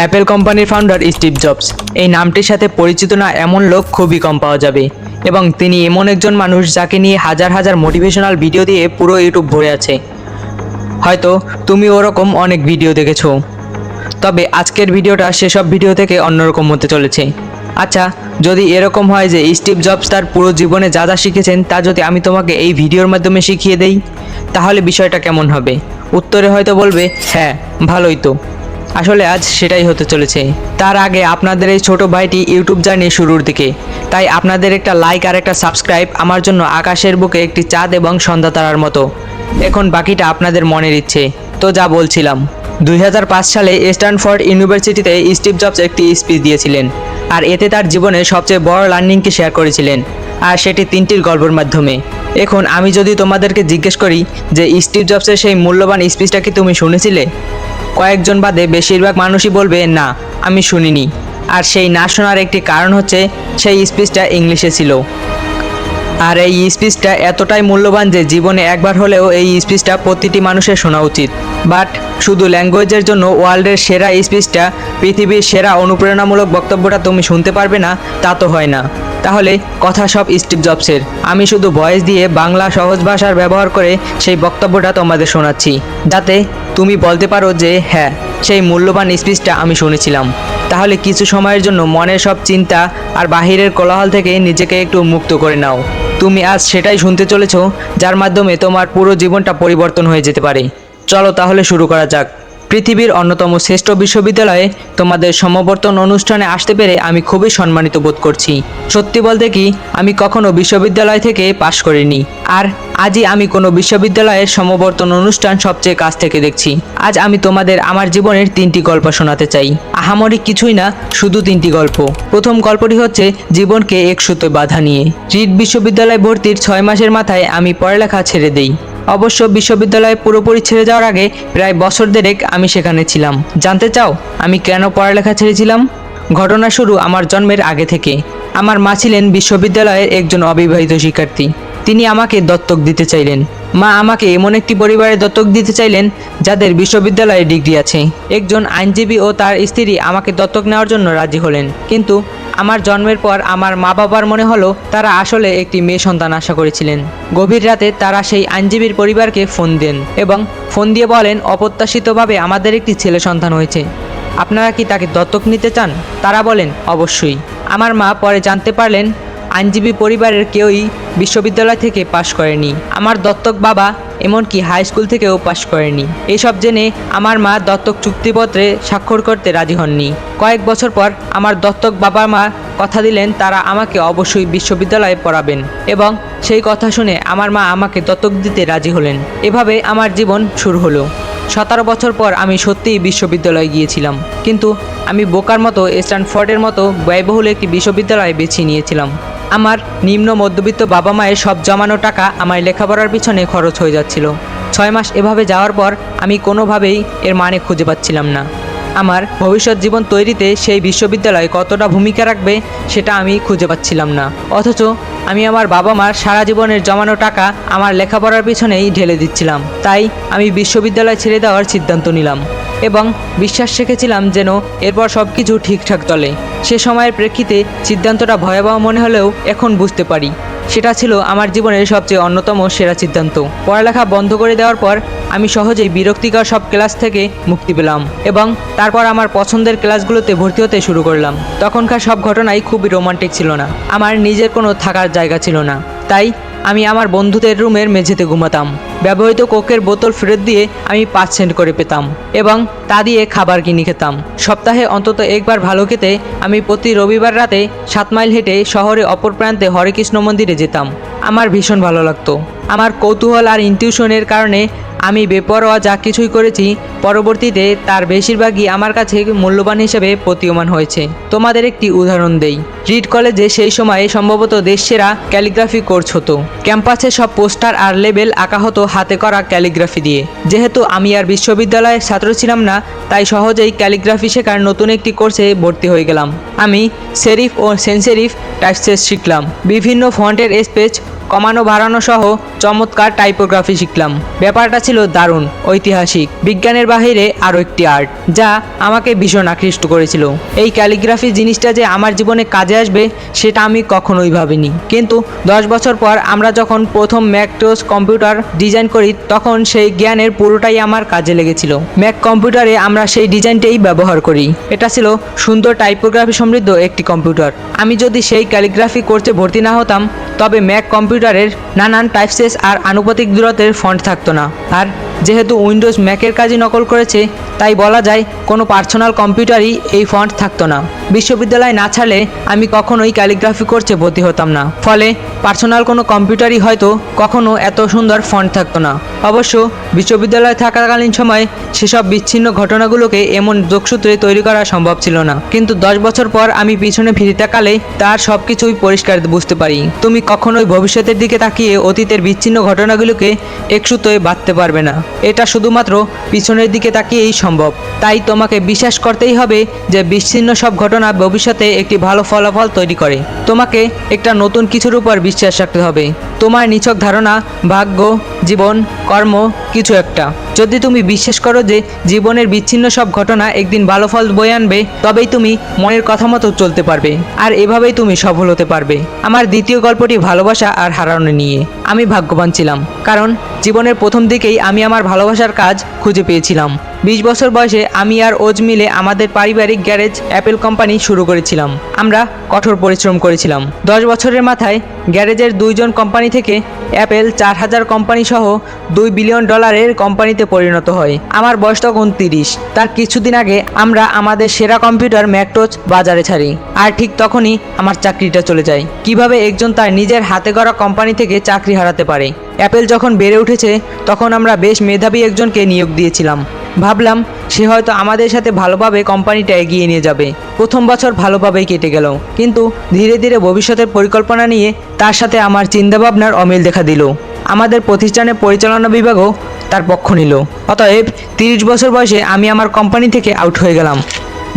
Apple কোম্পানির founder Steve jobs এই নামটির সাথে পরিচিত না এমন লোক খুবই কম পাওয়া যাবে। এবং তিনি এমন একজন মানুষ যাকে নিয়ে হাজার হাজার মোটিভেশনাল ভিডিও দিয়ে পুরো ইউটিউব ভরে আছে। হয়তো তুমি ওরকম অনেক ভিডিও দেখেছ। তবে আজকের ভিডিওটা সেসব ভিডিও থেকে অন্যরকম হতে চলেছে। আচ্ছা যদি এরকম হয় যে স্টিভ জবস তার পুরো জীবনে যা যা শিখেছেন তা যদি আমি তোমাকে এই ভিডিওর মাধ্যমে শিখিয়ে দেই, তাহলে বিষয়টা কেমন হবে? উত্তরে হয়তো বলবে হ্যাঁ ভালোই তো। আসলে আজ সেটাই হতে চলেছে। তার আগে আপনাদের এই ছোট ভাইটি ইউটিউব জার্নি শুরুর দিকে। তাই আপনাদের একটা লাইক আর একটা সাবস্ক্রাইব আমার জন্য আকাশের বুকে একটি চাঁদ এবং সন্ধ্যা তারার মতো। এখন বাকিটা আপনাদের মনের ইচ্ছে। তো যা বলছিলাম, দুই হাজার পাঁচ সালে স্ট্যানফোর্ড ইউনিভার্সিটিতে স্টিভ জবস একটি স্পিচ দিয়েছিলেন আর এতে তার জীবনের সবচেয়ে বড় লার্নিংকে শেয়ার করেছিলেন। আর সেটি তিনটির গল্পের মাধ্যমে। এখন আমি যদি তোমাদেরকে জিজ্ঞেস করি যে স্টিভ জবসের সেই মূল্যবান স্পিচটা কি তুমি শুনেছিলে? কয়েকজন বাদে বেশিরভাগ মানুষই বলবে, না, আমি শুনিনি। আর সেই না শোনার একটি কারণ হচ্ছে, সেই স্পিচটা ইংলিশে ছিল। আর এই স্পিচটা এতটাই মূল্যবান যে জীবনে একবার হলেও এই স্পিচটা প্রতিটি মানুষের শোনা উচিত। বাট শুধু ল্যাঙ্গুয়েজের জন্য ওয়ার্ল্ডের সেরা স্পিচটা পৃথিবীর সেরা অনুপ্রেরণামূলক বক্তব্যটা তুমি শুনতে পারবে না, তা তো হয় না। তাহলে কথা সব স্টিভ জবসের আমি শুধু ভয়েস দিয়ে বাংলা সহজ ভাষার ব্যবহার করে সেই বক্তব্যটা তোমাদের শোনাচ্ছি। যাতে তুমি বলতে পারো যে হ্যাঁ সেই মূল্যবান স্পিচটা আমি শুনেছিলাম। তাহলে কিছু সময়ের জন্য মনের সব চিন্তা আর বাহিরের কোলাহল থেকে নিজেকে একটু মুক্ত করে নাও। তুমি আজ সেটাই শুনতে চলেছ, যার মাধ্যমে তোমার পুরো জীবনটা পরিবর্তন হয়ে যেতে পারে। চলো তাহলে শুরু করা যাক। পৃথিবীর অন্যতম শ্রেষ্ঠ বিশ্ববিদ্যালয়ে তোমাদের সমাবর্তন অনুষ্ঠানে আসতে পেরে আমি খুবই সম্মানিত বোধ করছি। সত্যি বলতে কি, আমি কখনো বিশ্ববিদ্যালয় থেকে পাশ করিনি। আর আজই আমি কোনো বিশ্ববিদ্যালয়ের সমাবর্তন অনুষ্ঠান সবচেয়ে কাছ থেকে দেখছি। আজ আমি তোমাদের আমার জীবনের তিনটি গল্প শোনাতে চাই। আহামরি কিছুই না, শুধু তিনটি গল্প। প্রথম গল্পটি হচ্ছে জীবনকে এক সুতো বাধা নিয়ে। রিড বিশ্ববিদ্যালয় ভর্তির ছয় মাসের মাথায় আমি পড়ালেখা ছেড়ে দেই। অবশ্য বিশ্ববিদ্যালয়ে পুরোপুরি ছেড়ে যাওয়ার আগে প্রায় বছর দেড়েক আমি সেখানে ছিলাম। জানতে চাও, আমি কেন পড়ালেখা ছেড়েছিলাম? ঘটনা শুরু আমার জন্মের আগে থেকে। আমার মা ছিলেন বিশ্ববিদ্যালয়ের একজন অবিবাহিত শিক্ষার্থী। তিনি আমাকে দত্তক দিতে চাইলেন। মা আমাকে এমন একটি পরিবারে দত্তক দিতে চাইলেন যাদের বিশ্ববিদ্যালয়ে ডিগ্রি আছে। একজন আইনজীবী ও তার স্ত্রী আমাকে দত্তক নেওয়ার জন্য রাজি হলেন। কিন্তু আমার জন্মের পর আমার মা বাবার মনে হলো তারা আসলে একটি মেয়ে সন্তান আশা করেছিলেন। গভীর রাতে তারা সেই আইনজীবীর পরিবারকে ফোন দেন এবং ফোন দিয়ে বলেন, অপ্রত্যাশিতভাবে আমাদের একটি ছেলে সন্তান হয়েছে। আপনারা কি তাকে দত্তক নিতে চান? তারা বলেন, অবশ্যই। আমার মা পরে জানতে পারলেন আইনজীবী পরিবারের কেউই বিশ্ববিদ্যালয় থেকে পাশ করেনি। আমার দত্তক বাবা এমনকি হাই স্কুল থেকেও পাশ করেনি। এসব জেনে আমার মা দত্তক চুক্তিপত্রে স্বাক্ষর করতে রাজি হননি। কয়েক বছর পর আমার দত্তক বাবা মা কথা দিলেন, তারা আমাকে অবশ্যই বিশ্ববিদ্যালয়ে পড়াবেন। এবং সেই কথা শুনে আমার মা আমাকে দত্তক দিতে রাজি হলেন। এভাবে আমার জীবন শুরু হলো। সতেরো বছর পর আমি সত্যিই বিশ্ববিদ্যালয়ে গিয়েছিলাম। কিন্তু আমি বোকার মতো স্ট্যানফোর্ডের মতো ব্যয়বহুল একটি বিশ্ববিদ্যালয় বেছে নিয়েছিলাম। আমার নিম্ন মধ্যবিত্ত বাবা মায়ের সব জমানো টাকা আমার লেখাপড়ার পিছনে খরচ হয়ে যাচ্ছিল। ছয় মাস এভাবে যাওয়ার পর আমি কোনোভাবেই এর মানে খুঁজে পাচ্ছিলাম না। আমার ভবিষ্যৎ জীবন তৈরিতে সেই বিশ্ববিদ্যালয় কতটা ভূমিকা রাখবে সেটা আমি খুঁজে পাচ্ছিলাম না। অথচ আমি আমার বাবা মার সারা জীবনের জমানো টাকা আমার লেখাপড়ার পিছনেই ঢেলে দিচ্ছিলাম। তাই আমি বিশ্ববিদ্যালয় ছেড়ে দেওয়ার সিদ্ধান্ত নিলাম। এবং বিশ্বাস রেখেছিলাম যেন এরপর সব কিছু ঠিকঠাক চলে। সে সময়ের প্রেক্ষিতে সিদ্ধান্তটা ভয়াবহ মনে হলেও এখন বুঝতে পারি। সেটা ছিল আমার জীবনের সবচেয়ে অন্যতম সেরা সিদ্ধান্ত। পড়ালেখা বন্ধ করে দেওয়ার পর আমি সহজেই বিরক্তিকর সব ক্লাস থেকে মুক্তি পেলাম এবং তারপর আমার পছন্দের ক্লাসগুলোতে ভর্তি হতে শুরু করলাম। তখনকার সব ঘটনাই খুবই রোমান্টিক ছিল না। আমার নিজের কোনো থাকার জায়গা ছিল না। তাই আমি আমার বন্ধুদের রুমের মেঝেতে ঘুমাতাম। ব্যবহৃত কোকের বোতল ফেরত দিয়ে আমি পাঁচ সেন্ট করে পেতাম এবং তা দিয়ে খাবার কিনে খেতাম। সপ্তাহে অন্তত একবার ভালো খেতে আমি প্রতি রবিবার রাতে সাত মাইল হেঁটে শহরে অপর প্রান্তে হরেকৃষ্ণ মন্দিরে যেতাম। আমার ভীষণ ভালো লাগতো। আমার কৌতূহল আর ইনটিউশনের কারণে আমি বেপরোয়া যা কিছুই করেছি, পরবর্তীতে তার বেশিরভাগই আমার কাছে মূল্যবান হিসেবে প্রতীয়মান হয়েছে। তোমাদের একটি উদাহরণ দেই। রিড কলেজে সেই সময়ে সম্ভবত দেশসেরা ক্যালিগ্রাফি কোর্স হতো। ক্যাম্পাসে সব পোস্টার আর লেবেল আঁকা হতো হাতে করা ক্যালিগ্রাফি দিয়ে। যেহেতু আমি আর বিশ্ববিদ্যালয়ের ছাত্র ছিলাম না, তাই সহজেই ক্যালিগ্রাফি শেখার নতুন একটি কোর্সে ভর্তি হয়ে গেলাম। আমি সেরিফ ও সেন্সেরিফ টাইপসেস শিখলাম। বিভিন্ন ফন্টের স্পেচ কমানো বাড়ানো সহ চমৎকার টাইপোগ্রাফি শিখলাম। ব্যাপারটা ছিল দারুণ, ঐতিহাসিক। বিজ্ঞানের বাহিরে আরও একটি আর্ট যা আমাকে ভীষণ আকৃষ্ট করেছিল। এই ক্যালিগ্রাফি জিনিসটা যে আমার জীবনে কাজে আসবে, সেটা আমি কখনোই ভাবিনি। কিন্তু দশ বছর পর আমরা যখন প্রথম ম্যাকটোস কম্পিউটার ডিজাইন করি, তখন সেই জ্ঞানের পুরোটাই আমার কাজে লেগেছিল। ম্যাক কম্পিউটারে আমরা সেই ডিজাইনটাই ব্যবহার করি। এটা ছিল সুন্দর টাইপোগ্রাফি সমৃদ্ধ একটি কম্পিউটার। আমি যদি সেই ক্যালিগ্রাফি কোর্সে ভর্তি না হতাম, তবে ম্যাক কম্পিউটারের নানান টাইপসেস আর আনুপাতিক দূরত্বের ফন্ট থাকতো না। আর যেহেতু উইন্ডোজ ম্যাকের কাজই নকল করেছে, তাই বলা যায় কোনো পার্সোনাল কম্পিউটারই এই ফন্ট থাকতো না। বিশ্ববিদ্যালয় না ছাড়লে আমি কখনোই ক্যালিগ্রাফি করছে ভর্তি হতাম না। ফলে পার্সোনাল কোনো কম্পিউটারই হয়তো কখনো এত সুন্দর ফন্ট থাকতো না। অবশ্য বিশ্ববিদ্যালয়ে থাকাকালীন সময়ে সেসব বিচ্ছিন্ন ঘটনাগুলোকে এমন যোগসূত্রে তৈরি করা সম্ভব ছিল না। কিন্তু দশ বছর পর আমি পিছনে ফিরে তাকালে তার সব কিছুই পরিষ্কার বুঝতে পারি। তুমি কখনোই ভবিষ্যতের দিকে তাকিয়ে অতীতের বিচ্ছিন্ন ঘটনাগুলোকে একসুতোয় বাঁধতে পারবে না। এটা শুধুমাত্র পিছনের দিকে তাকিয়েই সম্ভব। তাই তোমাকে বিশ্বাস করতেই হবে যে বিচ্ছিন্ন সব ঘটনা ভবিষ্যতে একটি ভালো ফলাফল তৈরি করে। তোমাকে একটা নতুন কিছুর উপর বিশ্বাস রাখতে হবে। তোমার নিছক ধারণা, ভাগ্য, জীবন কর্ম, কিছু একটা। যদি তুমি বিশ্বাস করো যে জীবনের বিচ্ছিন্ন সব ঘটনা একদিন ভালো ফল বয়ে আনবে, তবেই তুমি মনের কথা মতো চলতে পারবে। আর এভাবেই তুমি সফল হতে পারবে। আমার দ্বিতীয় গল্পটি ভালোবাসা আর হারানো নিয়ে। আমি ভাগ্যবান ছিলাম, কারণ জীবনের প্রথম দিকেই আমি আমার ভালোবাসার কাজ খুঁজে পেয়েছিলাম। বিশ বছর বয়সে আমি আর ওজ মিলে আমাদের পারিবারিক গ্যারেজ অ্যাপেল কোম্পানি শুরু করেছিলাম। আমরা কঠোর পরিশ্রম করেছিলাম। দশ বছরের মাথায় গ্যারেজের দুইজন কোম্পানি থেকে অ্যাপেল চার হাজার কোম্পানি সহ দুই বিলিয়ন ডলারের কোম্পানিতে পরিণত হয়। আমার বয়স তখন তিরিশ। তার কিছুদিন আগে আমরা আমাদের সেরা কম্পিউটার ম্যাকটোচ বাজারে ছাড়ি। আর ঠিক তখনই আমার চাকরিটা চলে যায়। কীভাবে একজন তার নিজের হাতে গড়া কোম্পানি থেকে চাকরি হারাতে পারে? অ্যাপেল যখন বেড়ে উঠেছে, তখন আমরা বেশ মেধাবী একজনকে নিয়োগ দিয়েছিলাম। ভাবলাম, সে হয়তো আমাদের সাথে ভালোভাবে কোম্পানিটা এগিয়ে নিয়ে যাবে। প্রথম বছর ভালোভাবেই কেটে গেল। কিন্তু ধীরে ধীরে ভবিষ্যতের পরিকল্পনা নিয়ে তার সাথে আমার চিন্তাভাবনার অমিল দেখা দিল। আমাদের প্রতিষ্ঠানের পরিচালনা বিভাগও তার পক্ষ নিল। অতএব তিরিশ বছর বয়সে আমি আমার কোম্পানি থেকে আউট হয়ে গেলাম।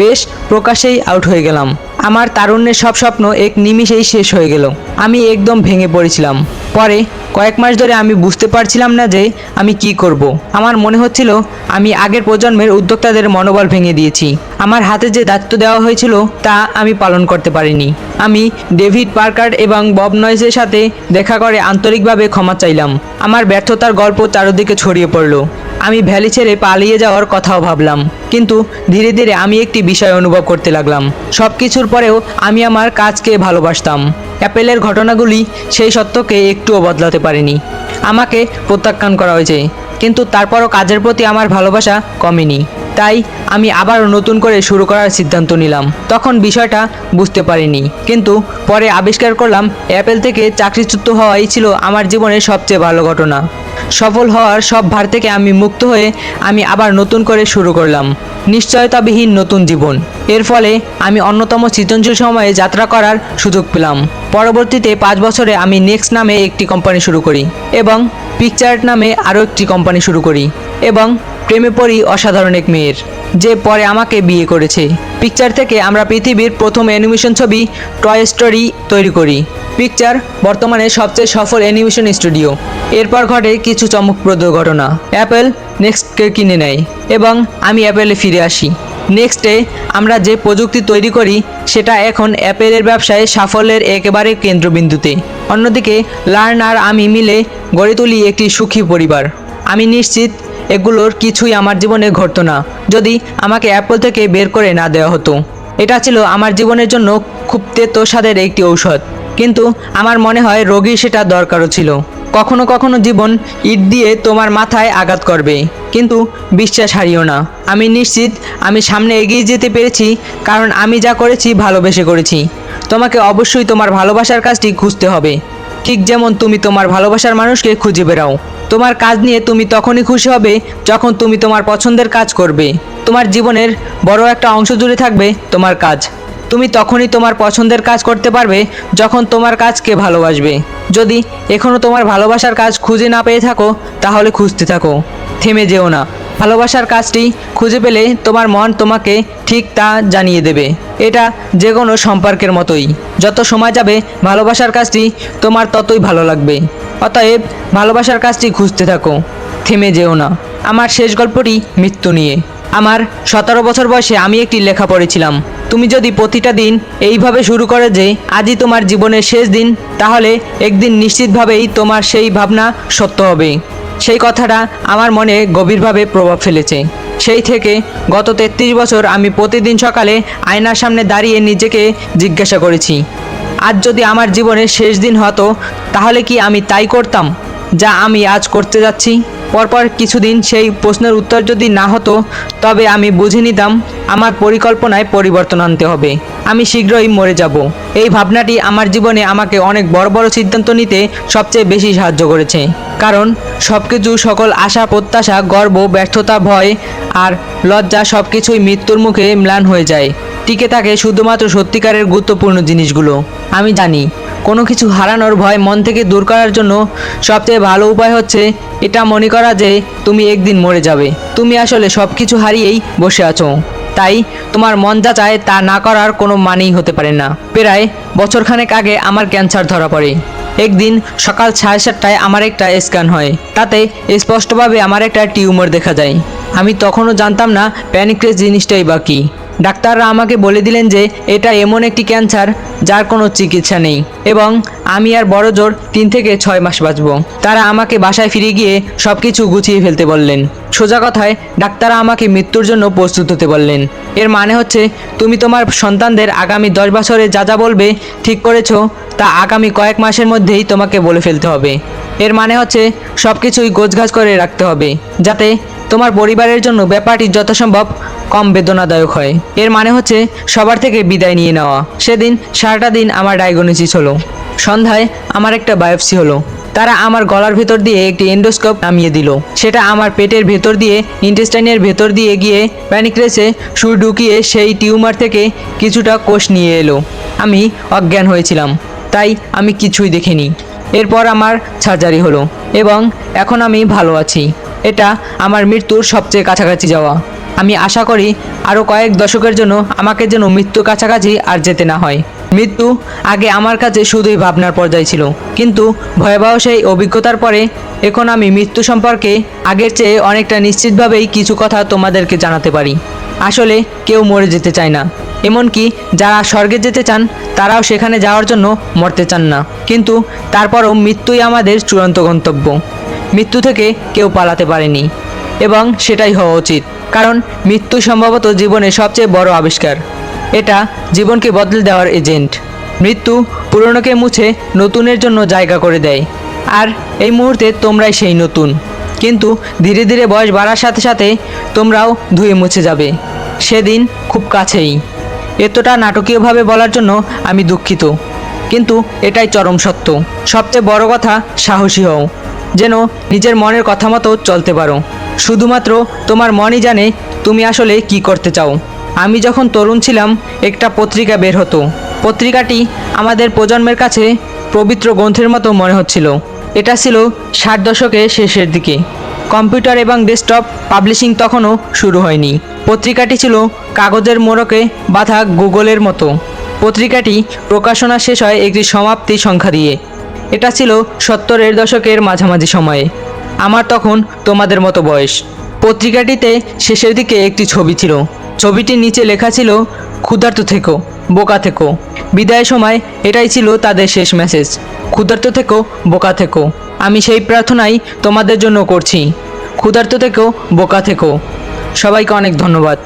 বেশ প্রকাশেই আউট হয়ে গেলাম। আমার তারুণ্যের সব স্বপ্ন এক নিমিষেই শেষ হয়ে গেল। আমি একদম ভেঙে পড়েছিলাম। পরে কয়েক মাস ধরে আমি বুঝতে পারছিলাম না যে আমি কি করব। আমার মনে হচ্ছিল আমি আগের প্রজন্মের উদ্যোক্তাদের মনোবল ভেঙে দিয়েছি। আমার হাতে যে দায়িত্ব দেওয়া হয়েছিল তা আমি পালন করতে পারিনি। আমি ডেভিড পার্কার এবং বব নয়েসের সাথে দেখা করে আন্তরিকভাবে ক্ষমা চাইলাম। আমার ব্যর্থতার গল্প চারোদিকে ছড়িয়ে পড়ল। আমি ভ্যালি ছেড়ে পালিয়ে যাওয়ার কথাও ভাবলাম। কিন্তু ধীরে ধীরে আমি একটি বিষয় অনুভব করতে লাগলাম। সব কিছুর পরেও আমি আমার কাজকে ভালোবাসতাম। অ্যাপেলের ঘটনাগুলি সেই সত্যকে একটুও বদলাতে পারেনি। আমাকে প্রত্যাখ্যান করা হয়েছে, কিন্তু তারপরও কাজের প্রতি আমার ভালোবাসা কমেনি। তাই আমি আবারও নতুন করে শুরু করার সিদ্ধান্ত নিলাম। তখন বিষয়টা বুঝতে পারিনি, কিন্তু পরে আবিষ্কার করলাম, অ্যাপেল থেকে চাকরিচ্যুত হওয়াই ছিল আমার জীবনের সবচেয়ে ভালো ঘটনা। সফল হওয়ার সব ভার থেকে আমি মুক্ত হয়ে আমি আবার নতুন করে শুরু করলাম। নিশ্চয়তাবিহীন নতুন জীবন। এর ফলে আমি অন্যতম সৃজনশীল সময়ে যাত্রা করার সুযোগ পেলাম। পরবর্তীতে পাঁচ বছরে আমি নেক্সট নামে একটি কোম্পানি শুরু করি এবং পিকচার্ট নামে আরও একটি কোম্পানি শুরু করি এবং প্রেমে পড়ি অসাধারণ এক মেয়ের। যে পরে আমাকে বিয়ে করেছে। পিকচার থেকে আমরা পৃথিবীর প্রথম অ্যানিমেশন ছবি টয় স্টোরি তৈরি করি। পিকচার বর্তমানে সবচেয়ে সফল অ্যানিমেশন স্টুডিও এরপর ঘটে কিছু চমকপ্রদ ঘটনা। অ্যাপেল নেক্সটকে কিনে নেয় এবং আমি অ্যাপেলে ফিরে আসি। নেক্সটে আমরা যে প্রযুক্তি তৈরি করি, সেটা এখন অ্যাপেলের ব্যবসায় সাফল্যের একেবারে কেন্দ্রবিন্দুতে। অন্যদিকে লার্ন আর আমি মিলে গড়ে তুলি একটি সুখী পরিবার। আমি নিশ্চিত এগুলোর কিছুই আমার জীবনে ঘটতো না। যদি আমাকে অ্যাপল থেকে বের করে না দেওয়া হতো। এটা ছিল আমার জীবনের জন্য খুব তেতো স্বাদের একটি ঔষধ। কিন্তু আমার মনে হয় রোগীর সেটা দরকারও ছিল। কখনো কখনো জীবন ইট দিয়ে তোমার মাথায় আঘাত করবে। কিন্তু বিশ্বাস হারিও না। আমি নিশ্চিত আমি সামনে এগিয়ে যেতে পেরেছি, কারণ আমি যা করেছি ভালোবেসে করেছি। তোমাকে অবশ্যই তোমার ভালোবাসার কাজটি খুঁজতে হবে। ঠিক যেমন তুমি তোমার ভালোবাসার মানুষকে খুঁজে বেড়াও। তোমার কাজ নিয়ে তুমি তখনই খুশি হবে যখন তুমি তোমার পছন্দের কাজ করবে। তোমার জীবনের বড় একটা অংশ জুড়ে থাকবে তোমার কাজ। তুমি তখনই তোমার পছন্দের কাজ করতে পারবে যখন তোমার কাজকে ভালোবাসবে। যদি এখনও তোমার ভালোবাসার কাজ খুঁজে না পেয়ে থাকো, তাহলে খুঁজতে থাকো। থেমে যেও না। ভালোবাসার কাজটি খুঁজে পেলে তোমার মন তোমাকে ঠিক তা জানিয়ে দেবে। এটা যে কোনো সম্পর্কের মতোই। যত সময় যাবে ভালোবাসার কাজটি তোমার ততই ভালো লাগবে। অতএব ভালোবাসার কাজটি খুঁজতে থাকো, থেমে যেও না। আমার শেষ গল্পটি মৃত্যু নিয়ে। আমার সতেরো বছর বয়সে আমি একটি লেখা পড়েছিলাম। তুমি যদি প্রতিটা দিন এইভাবে শুরু করে যে আজই তোমার জীবনের শেষ দিন, তাহলে একদিন নিশ্চিতভাবেই তোমার সেই ভাবনা সত্য হবে। সেই কথাটা আমার মনে গভীরভাবে প্রভাব ফেলেছে। সেই থেকে গত তেত্রিশ বছর আমি প্রতিদিন সকালে আয়নার সামনে দাঁড়িয়ে নিজেকে জিজ্ঞাসা করেছি, আজ যদি আমার জীবনের শেষ দিন হতো, তাহলে কি আমি তাই করতাম, যা আমি আজ করতে যাচ্ছি? পরপর কিছুদিন সেই প্রশ্নের উত্তর যদি না হতো, তবে আমি বুঝে নিতাম আমার পরিকল্পনায় পরিবর্তন আনতে হবে। আমি শীঘ্রই মরে যাব। এই ভাবনাটি আমার জীবনে আমাকে অনেক বড় বড় সিদ্ধান্ত নিতে সবচেয়ে বেশি সাহায্য করেছে। কারণ সব কিছু সকল আশা, প্রত্যাশা, গর্ব, ব্যর্থতা, ভয় আর লজ্জা সব কিছুই মৃত্যুর মুখে ম্লান হয়ে যায়। টিকে থাকে শুধুমাত্র সত্যিকারের গুরুত্বপূর্ণ জিনিসগুলো। আমি জানি, কোনো কিছু হারানোর ভয় মন থেকে দূর করার জন্য সবচেয়ে ভালো উপায় হচ্ছে এটা মনে করা যে তুমি একদিন মরে যাবে। তুমি আসলে সব কিছু হারিয়েই বসে আছো। তাই তোমার মন যা চায় তা না করার কোনো মানেই হতে পারে না। প্রায় বছরখানেক আগে আমার ক্যান্সার ধরা পড়ে। একদিন সকাল সাড়ে সাতটায় আমার একটা স্ক্যান হয়। তাতে স্পষ্টভাবে আমার একটা টিউমার দেখা যায়। আমি তখনও জানতাম না প্যানিক্রেস জিনিসটাই বা কী। ডাক্তাররা আমাকে বলে দিলেন যে এটা এমন একটি ক্যান্সার যার কোনো চিকিৎসা নেই। এবং আমি আর বড় জোর তিন থেকে ছয় মাস বাঁচব। তারা আমাকে বাসায় ফিরে গিয়ে সব কিছু গুছিয়ে ফেলতে বললেন। সোজা কথায়, ডাক্তাররা আমাকে মৃত্যুর জন্য প্রস্তুত হতে বললেন। এর মানে হচ্ছে, তুমি তোমার সন্তানদের আগামী দশ বছরে যা যা বলবে, ঠিক করেছ, তা আগামী কয়েক মাসের মধ্যেই তোমাকে বলে ফেলতে হবে। এর মানে হচ্ছে সব কিছুই গোছগাছ করে রাখতে হবে, যাতে তোমার পরিবারের জন্য ব্যাপারটি যথাসম্ভব কম বেদনাদায়ক হয়। এর মানে হচ্ছে, সবার থেকে বিদায় নিয়ে নেওয়া। সেদিন সারাটা দিন আমার ডায়াগনোসিস হলো। সন্ধ্যায় আমার একটা বায়োপসি হলো। তারা আমার গলার ভেতর দিয়ে একটি এন্ডোস্কোপ নামিয়ে দিল। সেটা আমার পেটের ভেতর দিয়ে, ইন্টেস্টাইনের ভেতর দিয়ে গিয়ে প্যানিক্রেসে সুর ঢুকিয়ে সেই টিউমার থেকে কিছুটা কোষ নিয়ে এলো। আমি অজ্ঞান হয়েছিলাম। তাই আমি কিছুই দেখিনি। এরপর আমার সার্জারি হলো এবং এখন আমি ভালো আছি। এটা আমার মৃত্যুর সবচেয়ে কাছাকাছি যাওয়া। আমি আশা করি আরও কয়েক দশকের জন্য আমাকে যেন মৃত্যুর কাছাকাছি আর যেতে না হয়। মৃত্যু আগে আমার কাছে শুধুই ভাবনার পর্যায়ে ছিল। কিন্তু ভয়াবহ সেই অভিজ্ঞতার পরে এখন আমি মৃত্যু সম্পর্কে আগের চেয়ে অনেকটা নিশ্চিতভাবেই কিছু কথা তোমাদেরকে জানাতে পারি। আসলে কেউ মরে যেতে চায় না। এমনকি যারা স্বর্গে যেতে চান, তারাও সেখানে যাওয়ার জন্য মরতে চান না। কিন্তু তারপরও মৃত্যুই আমাদের চূড়ান্ত গন্তব্য। মৃত্যু থেকে কেউ পালাতে পারেনি। এবং সেটাই হওয়া উচিত। কারণ মৃত্যু সম্ভবত জীবনের সবচেয়ে বড় আবিষ্কার। এটা জীবনকে বদলে দেওয়ার এজেন্ট। মৃত্যু পুরনোকে মুছে নতুনের জন্য জায়গা করে দেয়। আর এই মুহূর্তে তোমরাই সেই নতুন। কিন্তু ধীরে ধীরে বয়স বাড়ার সাথে সাথে তোমরাও ধুয়ে মুছে যাবে। সেদিন খুব কাছেই। এতটা নাটকীয়ভাবে বলার জন্য আমি দুঃখিত। কিন্তু এটাই চরম সত্য। সবচেয়ে বড় কথা সাহসী হও। যেন নিজের মনের কথা মতো চলতে পারো। শুধুমাত্র তোমার মনই জানে তুমি আসলে কি করতে চাও। আমি যখন তরুণ ছিলাম, একটা পত্রিকা বের হতো। পত্রিকাটি আমাদের প্রজন্মের কাছে পবিত্র গ্রন্থের মতো মনে হচ্ছিল। এটা ছিল ষাট দশকের শেষের দিকে। কম্পিউটার এবং ডেস্কটপ পাবলিশিং তখনও শুরু হয়নি। পত্রিকাটি ছিল কাগজের মোড়কে বাঁধা গুগলের মতো। পত্রিকাটি প্রকাশনা শেষ হয় একটি সমাপ্তি সংখ্যা দিয়ে। এটা ছিল সত্তরের দশকের মাঝামাঝি সময়ে। আমার তখন তোমাদের মতো বয়স। পত্রিকাটিতে শেষের দিকে একটি ছবি ছিল। ছবিটির নিচে লেখা ছিল, ক্ষুধার্ত থেকো, বোকা থেকো। বিদায়ের সময় এটাই ছিল তাদের শেষ মেসেজ, ক্ষুধার্ত থেকো, বোকা থেকো। আমি সেই প্রার্থনাই তোমাদের জন্য করছি। ক্ষুধার্ত থেকো, বোকা থেকো। সবাইকে অনেক ধন্যবাদ।